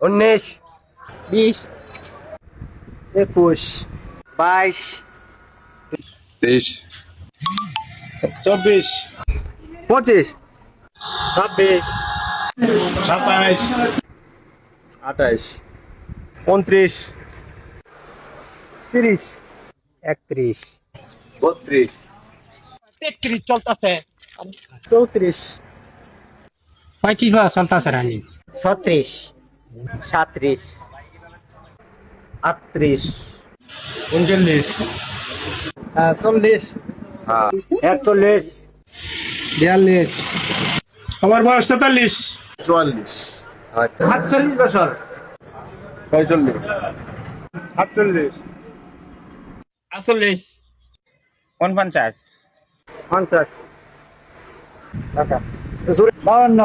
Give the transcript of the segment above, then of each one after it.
উনিশ। বিশ। একুশ। বাইশ। তেইশ। চব্বিশ। পঁচিশ। ছাব্বিশ। সাতাইশ। আঠাইশ। উনত্রিশ। তিরিশ। একত্রিশ। বত্রিশ। তেত্রিশ চলতেছে। চৌত্রিশ। পঁয়ত্রিশ চলতেছে রানি। ছত্রিশ। সাত্রিশ। আটত্রিশ। উনচল্লিশ। চল্লিশ। একচল্লিশ। বিয়াল্লিশ। আমার বয়স তেতাল্লিশ। চুয়াল্লিশ। আটচল্লিশ বছর। ছয়চল্লিশ। আটচল্লিশ আটচল্লিশ। উনপঞ্চাশ। পঞ্চাশ। বাউন্ন।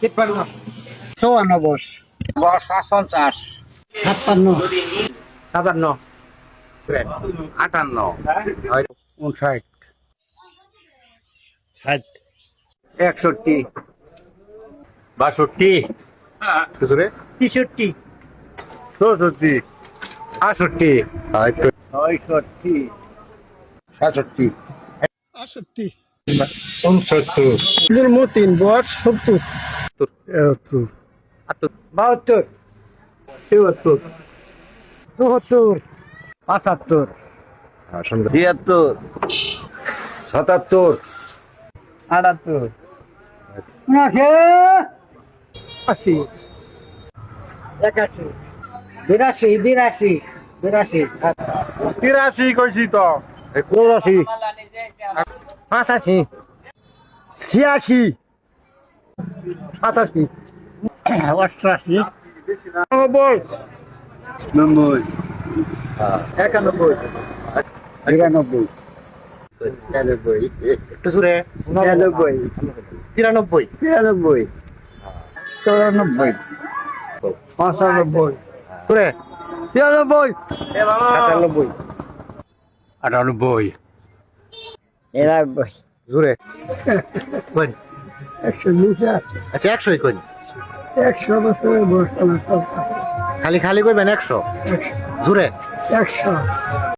তিপ্পান্ন। চৌয়ান্ন বয়স বয়স পঞ্চাশ ছাপ্পান্ন সাতান্ন। আটান্ন। উনষাট ষাট। একষট্টি। বাষট্টি। তেষট্টি। চৌষট্টি। আষট্টি হয়তো ছয়ষট্টি। সাতষট্টি। আটষট্টি। উনসত্তর। মতিন বয়স সত্তর। একাত্তর বাহাত্তর। চুয়াত্তর চুয়াত্তর। পঁচাত্তর। ছিয়াত্তর সাতাত্তর। আটাত্তর। আশি। একাশি। বিরাশি বিরাশি বিরাশি। তিরাশি কইছি তো। চৌরাশি। পঁচাশি। ছিয়াশি। সাতাশি। অষ্টআশি নব্বই নব্বই একানব্বই বিরানব্বই তিরানব্বই তিরানব্বই তিরানব্বই চৌরানব্বই পঁচানব্বই তিরানব্বই সাতানব্বই আটানব্বই নিরানব্বই জুড়ে কোন একশো বিশ আচ্ছা একশোই কোন একশো বছরের বয়স খালি খালি কইবেন একশো? জুড়ে একশো।